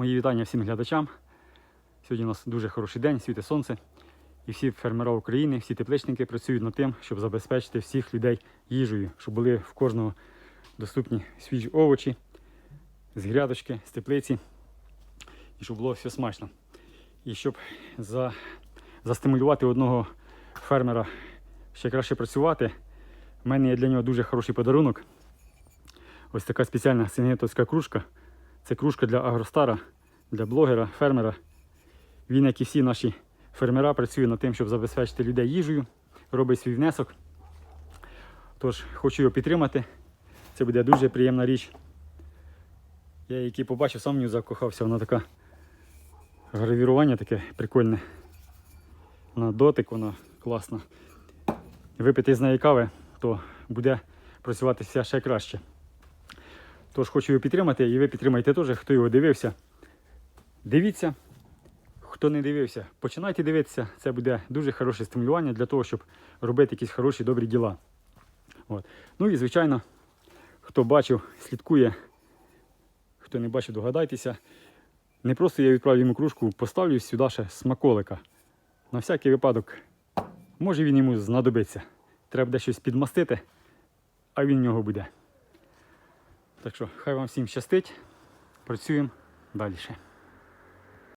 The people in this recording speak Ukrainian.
Мої вітання всім глядачам. Сьогодні у нас дуже хороший день, світе сонце. І всі фермери України, всі тепличники працюють над тим, щоб забезпечити всіх людей їжею, щоб були в кожного доступні свіжі овочі з грядочки, з теплиці, і щоб було все смачно. І щоб за, застимулювати одного фермера ще краще працювати, в мене є для нього дуже хороший подарунок. Ось така спеціальна синетовська кружка. Це кружка для агростара, для блогера, фермера. Він, як і всі наші фермера, працює над тим, щоб забезпечити людей їжею, робить свій внесок. Тож хочу його підтримати. Це буде дуже приємна річ. Я її побачив, сам в нього закохався. Вона така гравірування таке прикольне. На дотик, вона класна. Випити з неї кави, то буде працювати ще краще. Тож хочу його підтримати і ви підтримайте теж, хто його дивився. Дивіться, хто не дивився, починайте дивитися. Це буде дуже хороше стимулювання для того, щоб робити якісь хороші добрі діла. От. Ну і звичайно, хто бачив, слідкує, хто не бачив, догадайтеся. Не просто я відправлю йому кружку, поставлю сюди ще смаколика. На всякий випадок, може він йому знадобиться. Треба буде щось підмастити, а він в нього буде. Так що, хай вам всім щастить. Працюємо далі.